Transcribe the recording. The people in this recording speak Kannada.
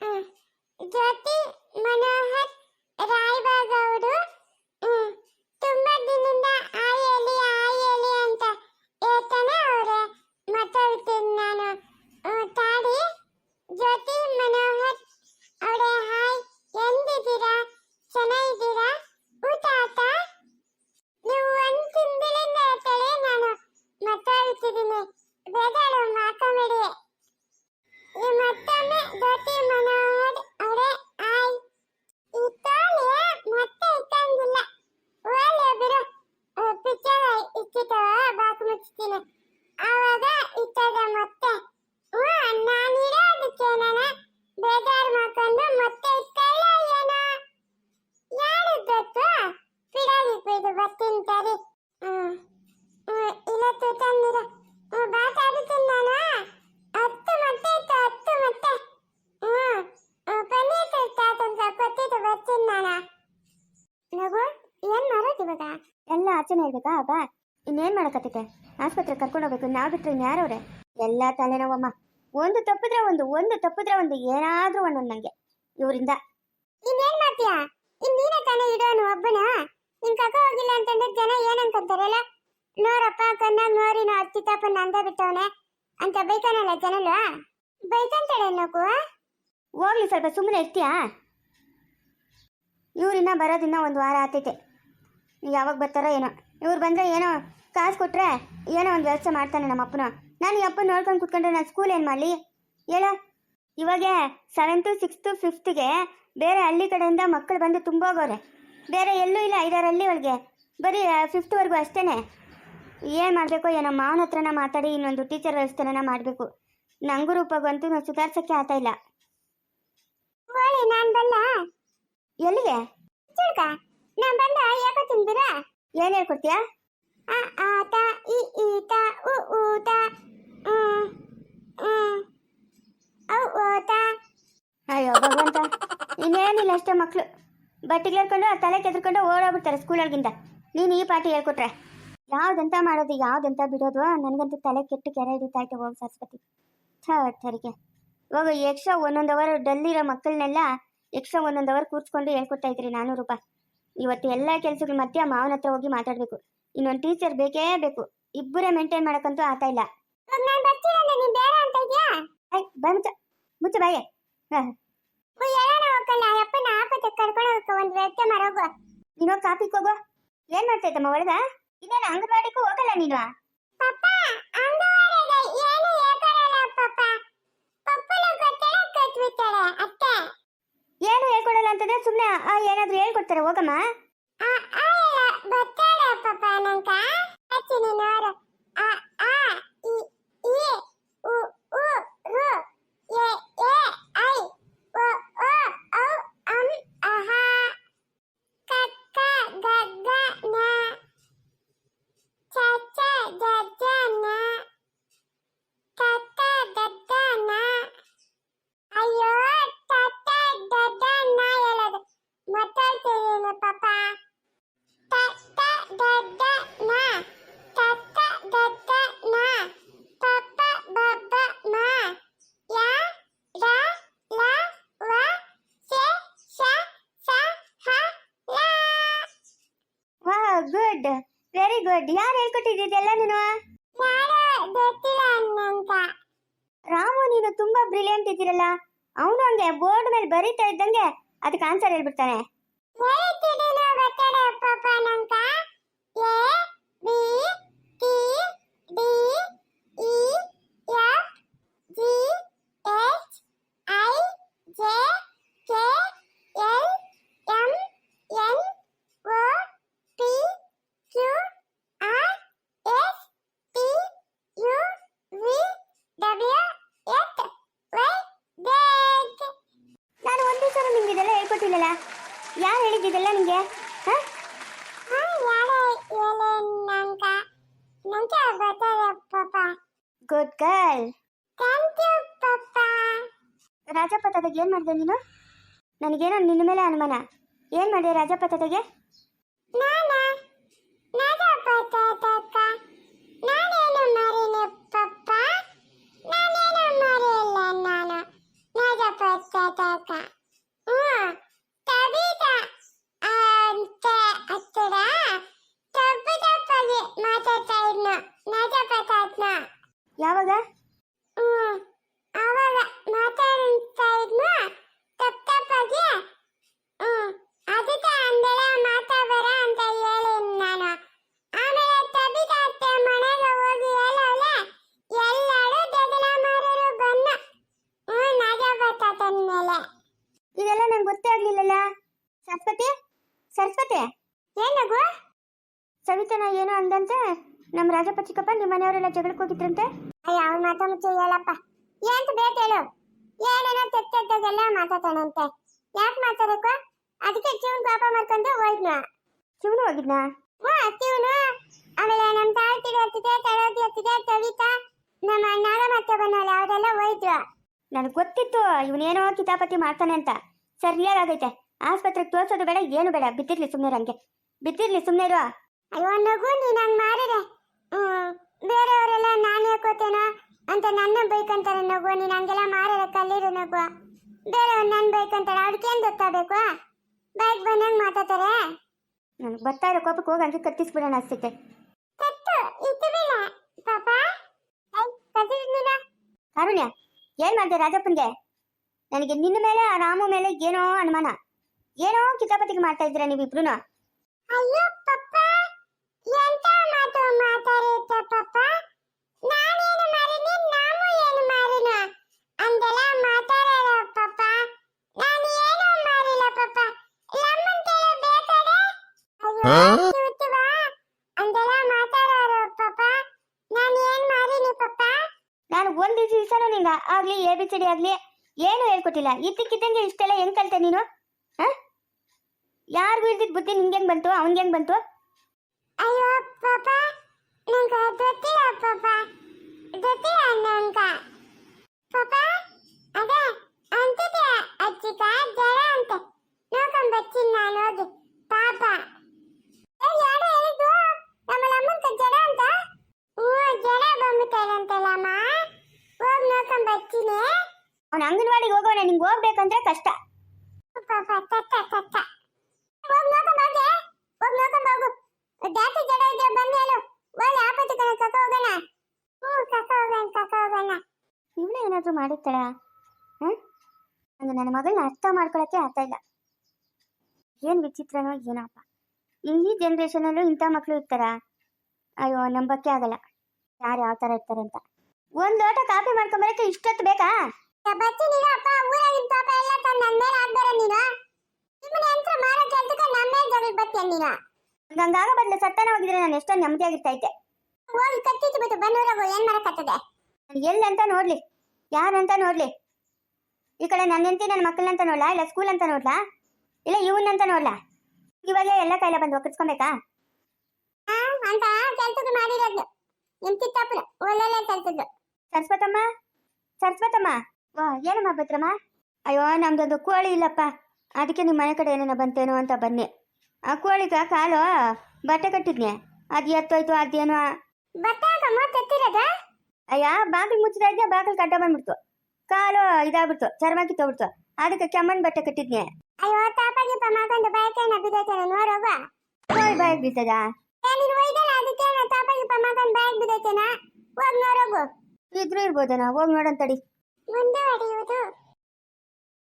ம் ಇರ್ಬೇಕಾ ಬಾ. ಇನ್ನೇನ್ ಮಾಡಕತ್ತೈತೆ? ಆಸ್ಪತ್ರೆ ಕರ್ಕೊಂಡು ಹೋಗ್ಬೇಕು. ನಾವ್ ಬಿಟ್ರೆ ಯಾರವ್ರೆ? ಎಲ್ಲ ತಲೆನೋವಮ್ಮ. ಒಂದು ತಪ್ಪಿದ್ರೆ ಒಂದು ಒಂದು ತಪ್ಪಿದ್ರೆ ಒಂದು ಏನಾದ್ರೂ ಒಂದೊಂದು ನಂಗೆ. ಇವರಿಂದ. ಇನ್ನೇನ್ ಮಾಡ್ತೀಯಾ? ಇನ್ ನೀನೇ ತಾನೇ ಇಡೋನು ಒಬ್ಬನ? ನಿನ್ ಕಕ್ಕ ಹೋಗಿಲ್ಲ ಅಂತಂದ್ರೆ ಜನ ಏನ್ ಅನ್ಕೊಂತಾರಲ್ಲ ನೋರಪ್ಪ ಕಣ್ಣಾಗ್ ನೋರಿ ನಾ ಚಿತ್ತಪ್ಪ ನಂದ ಬಿಟ್ಟವನೆ. ಅಂತ ಬೈತಾನಲ್ಲ ಜನಲು ಬೈತಂತಾಳೆ ನಗು ಹೋಗ್ಲಿ ಸ್ವಲ್ಪ ಸುಮ್ಮನೆ ಇರ್ತೀಯಾ? ಇವ್ರಿನ್ನ ಬರೋದಿನ್ನ ಒಂದು ವಾರ ಆತೈತೆ. ಯಾವಾಗ ಬರ್ತಾರೋ ಏನೋ. ಇವ್ರು ಬಂದರೆ ಏನೋ ಕಾಸು ಕೊಟ್ಟರೆ ಏನೋ ಒಂದು ವ್ಯವಸ್ಥೆ ಮಾಡ್ತಾನೆ ನಮ್ಮ ಅಪ್ಪನ. ನಾನು ಈ ಅಪ್ಪನ ನೋಡ್ಕೊಂಡು ಕುತ್ಕೊಂಡ್ರೆ ನಾನು ಸ್ಕೂಲ್ ಏನು ಮಾಡಲಿ? ಹೇಳ. ಇವಾಗ ಸೆವೆಂತು ಸಿಕ್ಸ್ತು ಫಿಫ್ತ್ಗೆ ಬೇರೆ ಹಳ್ಳಿ ಕಡೆಯಿಂದ ಮಕ್ಕಳು ಬಂದು ತುಂಬೋಗವ್ರೆ ಬೇರೆ ಎಲ್ಲೂ ಇಲ್ಲ ಐದಾರು ಹಳ್ಳಿ ಒಳಗೆ. ಬರೀ ಫಿಫ್ತ್ವರೆಗೂ ಅಷ್ಟೇ ಏನು ಮಾಡಬೇಕು ಏನೋ ಮಾವನ ಹತ್ರನ ಮಾತಾಡಿ ಇನ್ನೊಂದು ಟೀಚರ್ ವ್ಯವಸ್ಥೆನ ಮಾಡಬೇಕು. ನಂಗೂ ರೂಪಾಗಂತೂ ಸುಧಾರ್ಸೋಕ್ಕೆ ಆಗ್ತಾ ಇಲ್ಲ. ನಾನ್ ಬಲ್ಲ ಎಲ್ಲಿಗೆ? ನಾನ್ ಬಂದ, ಯಾಕೋ ತಿಂದಿರ ಏನ್ ಹೇಳ್ಕೊಡ್ತೀಯಾ? ಆ ಆತ ಈ ಈತ ಉ ಊತ ಔ ಓತ ಅಯ್ಯೋ, ಭಗವಂತ, ಇನ್ನೇನಿಲ್ಲ ಅಷ್ಟೇ ಮಕ್ಕಳು ಬಟ್ಟೆಗೆ ಹೇಳ್ಕೊಂಡು ಆ ತಲೆ ಕೆದ್ಕೊಂಡು ಓಡೋಗ್ಬಿಡ್ತಾರೆ ಸ್ಕೂಲೊಳಗಿಂದ. ನೀನು ಈ ಪಾಠ ಹೇಳ್ಕೊಟ್ರೆ. ಯಾವ್ದಂತ ಮಾಡೋದು, ಯಾವ್ದಂತ ಬಿಡೋದು, ನನಗಂತೂ ತಲೆ ಕೆಟ್ಟು ಕೆರೆ ಹಿಡಿತಾಯ್ತು ಹೋಗಿ ಸರಸ್ವತಿ. ಥರಿಗೆ ಇವಾಗ ಎಕ್ಸ್ಟ್ರಾ ಒಂದೊಂದು ಅವರ್ ಡಲ್ಲಿರೋ ಮಕ್ಕಳನ್ನೆಲ್ಲ ಎಕ್ಸ್ಟ್ರಾ ಒಂದೊಂದು ಅವರ್ ಕೂರಿಸ್ಕೊಂಡು ಹೇಳ್ಕೊಡ್ತಾ ಇದ್ರಿ ನಾನೂರು ರೂಪಾಯಿ. ಇವತ್ತು ಎಲ್ಲ ಕೆಲಸಗಳ ಮಧ್ಯೆ ಮಾವನ ಹತ್ರ ಹೋಗಿ ಮಾತಾಡಬೇಕು. ಇನ್ನೊಂದು ಟೀಚರ್ ಬೇಕೇ ಬೇಕು. ಇಬ್ಬರೇ ಮೇಂಟೈನ್ ಮಾಡೋಕ್ಕಂತೂ ಆಗ್ತಾ ಇಲ್ಲ. ಬಾಯ್ ಮುಚ್ಚ. ಬಾಯೇ. ನೀನು ಕಾಪಿಗೆ ಹೋಗೋ. ಏನ್ ಮಾಡ್ತಾ ಇದ್ದಮ್ಮ ಒಳಗ? ಇದೇನ ಅಂಗನವಾಡಿಗೂ ಹೋಗಲ್ಲ ನೀನು? ಪಪ್ಪ ಏನು ಹೇಳ್ಕೊಡಲ್ಲ ಅಂತಂದ್ರೆ ಸುಮ್ಮನೆ ಏನಾದರೂ ಹೇಳ್ಕೊಡ್ತಾರೆ ಹೋಗಮ್ಮ ಆ ಆಯಲ್ಲ ಬರ್ತಾಳೆ ಪಪ್ಪ ನಂಕ ಹಚ್ಚಿನಿ ನೋಡು ಆ ಆ ಇ ಈ ಉ ಉ ರು ಎ ಎ ಐ ಒ ಓ ಔ ಅಂ ಅಹ ಕಕ್ಕ ಗಗ್ಗ ನ ಚ ಚ ಜ ಜ ನ ತತ್ತ ದದ್ದ ನ ಅಯ್ಯೋ ತತ್ತ ದದ್ದ ನ ಹೇಳೋದು ಮಾತಾಡ್ತಿದ್ದೀನಿ ಪಾಪ ತತ್ತ ದದ್ದ ನ ತತ್ತ ದದ್ದ ನ ಪಪ್ಪ ಬಬ್ಬ ಮ ಯಾ ರ ಲ ವ ಸೆ ಶ ಸ ಹ ಲ ವಾ ಗುಡ್ ವೆರಿ ಗುಡ್ ಯಾರು ಹೇಳ್ಕೊಟ್ಟಿದ್ದೆಲ್ಲ ನೀನು? ರಾಮು ನೀನು ತುಂಬಾ ಬ್ರಿಲಿಯಂಟ್ ಇದ್ದೀರಲ್ಲ. ಅವನು ಹಂಗೆ ಬೋರ್ಡ್ ಮೇಲೆ ಬರೀತಾ ಇದ್ದಂಗೆ ಅದಕ್ಕೆ ಆನ್ಸರ್ ಹೇಳ್ಬಿಡ್ತಾನೆ. ಇದೆಲ್ಲ ಯಾರು ಹೇಳಿದ್ದಿದೆಲ್ಲ ನಿಮಗೆ ಹಾಂ ಗುಡ್ ಗರ್ಲ್ ರಾಜಪ್ಪ ತಾತಗೆ ಏನು ಮಾಡಿದೆ ನೀನು? ನನಗೇನೋ ನಿನ್ನ ಮೇಲೆ ಅನುಮಾನ. ಏನು ಮಾಡಿದೆ ರಾಜಪ್ಪ ತಾತಗೆ ನಾನ ಯಾವಾಗ? ನಮ್ಮ ರಾಜಪ್ಪ ಚಿಕ್ಕಪ್ಪ ನಿಮ್ಮ ಮನೆಯವರೆಲ್ಲ ಜಗಳಕ್ಕೆ ಹೋಗಿದ್ರಂತೆ? ಅಯ್ಯ ಅವ್ನ ಮಾತ ಮುಚ್ಚು ಹೇಳಪ್ಪ. ಏಂತ ಬೇಕು ಹೇಳು. ಏನೇನೋ ತೆಗ್ತೆದ್ದಾಗೆಲ್ಲ ಮಾತಾಡ್ತಾನಂತೆ. ಯಾಕೆ ಮಾತಾಡಕ್ಕೋ ಅದಕ್ಕೆ ಜೀವನ್ ಪಾಪ ಮಾಡ್ಕೊಂಡು ಹೋಯ್ದ್ನ ಶಿವನು ಹೋಗಿದ್ನಾ? ಹ್ಞೂ ಶಿವನು ಆಮೇಲೆ ನಮ್ಮ ತಾಳ್ತಿಗೆ ಹತ್ತಿದೆ ತಳೋದಿ ಹತ್ತಿದೆ ಕವಿತಾ ನಮ್ಮ ನಾಗಮತ್ತೆ ಬಂದವಲ್ಲ ಅವರೆಲ್ಲ ಹೋಯ್ದ್ರು. ನನಗೆ ಗೊತ್ತಿತ್ತು ಇವನೇನೋ ಕಿತಾಪತಿ ಮಾಡ್ತಾನೆ ಅಂತ. ಸರಿಯಾಗೈತೆ ಆಸ್ಪತ್ರೆಗೆ ತೋರ್ಸೋದು ಬೇಡ ಏನು ಬೇಡ. ಬಿದ್ದಿರ್ಲಿ ಸುಮ್ಮನೆ ಹಂಗೆ ಬಿದ್ದಿರ್ಲಿ ಸುಮ್ಮನೆ ಇರು. ಅಯ್ಯೋ ನಗು ನೀನು ಹಂಗೆ ಮಾಡಿದೆ ಬೇರೆಯವರೆಲ್ಲ ನಾನು ಯಾಕೋತೇನೋ ಅಂತ ನನ್ನ ಬೈಕಂತಾರೆ ನಗುವ ನೀನು ಹಂಗೆಲ್ಲ ಮಾರಲ್ಲ ಕಲ್ಲಿರು ನಗು ಬೇರೆಯವ್ರು ನನ್ನ ಬೈಕಂತಾರೆ ಅವ್ರಿಗೇನು ಗೊತ್ತಾಗಬೇಕು? ಬೈಕ್ ಬಂದಂಗೆ ಮಾತಾಡ್ತಾರೆ? ನನಗೆ ಬರ್ತಾ ಇರೋ ಕೋಪಕ್ಕೆ ಹೋಗಿ ಹಂಗೆ ಕತ್ತಿಸ್ಬಿಡೋಣ ಅನಿಸುತ್ತೆ. ಅರುಣ್ಯ ಏನ್ ಮಾಡ್ದೆ ರಾಜಪ್ಪನ್ಗೆ? ನನಗೆ ನಿನ್ನ ಮೇಲೆ ಆ ರಾಮು ಮೇಲೆ ಏನೋ ಅನುಮಾನ. ಏನೋ ಕಿತಾಪತಿಗೆ ಮಾಡ್ತಾ ಇದ್ದೀರಾ ನೀವಿಬ್ರು ಅಯ್ಯೋ ಮಾತು ಮಾತಾಡುತ್ತೆ ಪಪ್ಪ ನಾನೇನು ಮಾರಿನಿ? ನಾನು ಏನು ಮಾರಿನ? ಅಂದೆಲ್ಲ ಮಾತಾಡಲ್ಲ ಪಪ್ಪ ನಾನು ಏನು ಮಾರಿಲ್ಲ ಪಪ್ಪ ಲಮ್ಮನ್ ಕೇಳು ಬೇಕಾರೆ ಅಯ್ಯೋ ಚೂಚುವಾ ಅಂದೆಲ್ಲ ಮಾತಾಡೋರು ಪಪ್ಪ ನಾನು ಏನು ಮಾರಿನಿ ಪಪ್ಪ ನಾನು ಒಂದು ದಿವಸನೂ ನಿಂಗ ಆಗ್ಲಿ ಎ ಬಿ ಸಿ ಡಿ ಆಗ್ಲಿ ಏನು ಹೇಳ್ಕೊಟ್ಟಿಲ್ಲ. ಇದ್ದಕ್ಕಿದ್ದಂಗೆ ಇಷ್ಟೆಲ್ಲ ಹೆಂಗ್ ಕಲ್ತೆ ನೀನು? ಹಾ? ಯಾರಿಗೂ ಇಲ್ದಿದ್ ಬುದ್ಧಿ ನಿಂಗೆ ಹೆಂಗ್ ಬಂತು ಅವನ್ಗೆ ಹೆಂಗ್ ಬಂತು? ಅಯ್ಯೋ ಪಾಪ. ನಂಗೆ ಗೊತ್ತಿಲ್ಲ ಪಾಪ ಗೊತ್ತಿಲ್ಲ ನಂಗ. ಪಾಪ ಅದೇ ಅಂತಿದೆ ಅಜ್ಜಿಗ ಜರ ಅಂತೆ. ನೋಡ್ಕೊಂಡ್ ಬರ್ತೀನಿ ನಾನು ಹೋಗಿ. ಪಾಪ. ಯಾರೋ ಹೇಳಿದ್ದು? ನಮ್ಮ ಅಮ್ಮನ ಜಡ ಅಂತ? ಹ್ಞೂ ಜಡ ಬಂದ್ಬಿಟ್ಟಲ್ಲಂತಲ್ಲಮ್ಮ ಹೋಗಿ ನೋಡ್ಕೊಂಡ್ ಬರ್ತೀನಿ. ಅವ್ನ ಅಂಗನವಾಡಿಗೆ ಹೋಗೋಣ ನಿಂಗೆ ಹೋಗ್ಬೇಕಂದ್ರೆ ಕಷ್ಟ. ಪಾಪ ತತ್ತ ತತ್ತ ಹೋಗಿ ನೋಡ್ಕೊಂಡ್ ಹೋಗೆ. ಹೋಗಿ ನೋಡ್ಕೊಂಡ್ ಹೋಗು. ಜಾಸ್ತಿ ಜಡ ಇದೆಯಾ ಬನ್ನಿ ಹೇಳು ಒಳ್ಳೆ ಕಕ್ಕ ಹೋಗೋಣ ಹ್ಞೂ ಕಕ್ಕ ಹೋಗೋಣ ಕಕ್ಕ ಹೋಗೋಣ ಇವಳು ಏನಾದರೂ ಹ ನನ್ನ ಮಗಳನ್ನ ಅರ್ಥ ಮಾಡ್ಕೊಳಕ್ಕೆ ಆಗ್ತಾ ಇಲ್ಲ. ಏನು ವಿಚಿತ್ರನೋ ಏನಪ್ಪ. ಈ ಜನ್ರೇಷನಲ್ಲೂ ಇಂಥ ಮಕ್ಕಳು ಇರ್ತಾರ? ಅಯ್ಯೋ ನಂಬಕ್ಕೆ ಆಗಲ್ಲ. ಯಾರು ಯಾವ ತರ ಇರ್ತಾರೆ ಅಂತ. ಒಂದು ಲೋಟ ಕಾಫಿ ಮಾಡ್ಕೊಂಬರಕ್ಕೆ ಇಷ್ಟೊತ್ತು ಬೇಕಾ? ಬರ್ತೀನಿ ಅಪ್ಪ ಊರಾಗಿನ ಪಾಪ ಎಲ್ಲ ತಂದು ನನ್ನ ಮೇಲೆ ಹಾಕ್ಬೇಡ ನೀನು. ನಿಮ್ಮನೆ ಯಂತ್ರ ಮಾರೋ ಕೆಲ್ಸಕ್ಕೆ ನಮ್ಮ ಮೇಲೆ ಜಗಳ ಬರ್ತೀಯ ನೀನು. ಹಂಗಾಗ ಬದಲು ಸತ್ತಾನ ಹೋಗಿದ್ರೆ ನಾನು ಎಷ್ಟೋ ನೆಮ್ಮದಿಯಾಗಿರ್ತೈತೆ ಹೋಗಿ ಕತ್ತಿತ್ತು ಬಿಟ್ಟು ಬನ್ನೂರಾಗು ಏನ್ ಮಾಡಕತ್ತದೆ ಎಲ್ಲಂತ ನೋಡ್ಲಿ ಯಾರಂತ ನೋಡ್ಲಿ? ಈ ಕಡೆ ನನ್ನ ಹೆಂಡತಿ ನನ್ನ ಮಕ್ಕಳಂತ ನೋಡ್ಲಾ ಇಲ್ಲ ಸ್ಕೂಲ್ ಅಂತ ನೋಡ್ಲಾ? ಇಲ್ಲ ಇವನ್ನಂತ ನೋಡ್ಲಾ? ಇವಾಗ ಎಲ್ಲ ಕೈಲ ಬಂದು ಒಕ್ಕಿಸ್ಕೊಬೇಕಾ ಅಂತ ಕೆಲ್ಸಕ್ಕೆ ಮಾಡಿರೋದು. ನಿಮ್ ಚಿತ್ತಪ್ಪನ ಒಳ್ಳೊಳ್ಳೆ ಕೆಲ್ಸದ್ದು. ಸರಸ್ವತಮ್ಮ? ಸರಸ್ವತಮ್ಮ? ವಾ ಏನಮ್ಮ ಭದ್ರಮ್ಮ? ಅಯ್ಯೋ ನಮ್ದೊಂದು ಕೋಳಿ ಇಲ್ಲಪ್ಪ. ಅದಕ್ಕೆ ನಿಮ್ಮ ಮನೆ ಕಡೆ ಏನೇನೋ ಬಂತೇನೋ ಅಂತ ಬನ್ನಿ. ಆ ಕೋಳಿಗ ಕಾಲು ಬಟ್ಟೆ ಕಟ್ಟಿದ್ನೆ. ಅದು ಎತ್ತೋಯ್ತು ಅದೇನೋ ಬತ್ತಾಗ ಮೂವತ್ತೆತ್ತಿರೋದು ಅಯ್ಯ ಬಾಗಿಲು ಮುಚ್ಚಿದ ಇದ್ದೆ ಬಾಗಿಲು ಕಡ್ಡ ಬಂದ್ಬಿಡ್ತು. ಕಾಲು ಇದಾಗ್ಬಿಡ್ತು ಚರ್ಮ ಕಿತ್ತೋಗ್ಬಿಡ್ತು ಅದಕ್ಕೆ ಕೆಮ್ಮನ್ ಬಟ್ಟೆ ಕಟ್ಟಿದ್ನೆ. ಅಯ್ಯೋ ತಾಪಾಗಿಪ್ಪ ಮಗಂದು ಬಾಯ್ಕೈನ ಬಿದ್ದೈತೇನೆ ನೋಡೋಗ ಕೋಳಿ ಬಾಯ್ ಬಿದ್ದದ ನೀನು ಒಯ್ದಲ್ಲ ಅದಕ್ಕೆ ತಾಪಾಗಿಪ್ಪ ಮಗನ್ ಬಾಯ್ಗೆ ಬಿದ್ದೈತೇನ. ಹೋಗ್ ನೋಡೋಗು ಇದ್ರೂ ಇರ್ಬೋದೇನೋ ಹೋಗಿ ನೋಡಂತಡಿ. ಮುಂದೆ ಹೊಡೆಯುವುದು.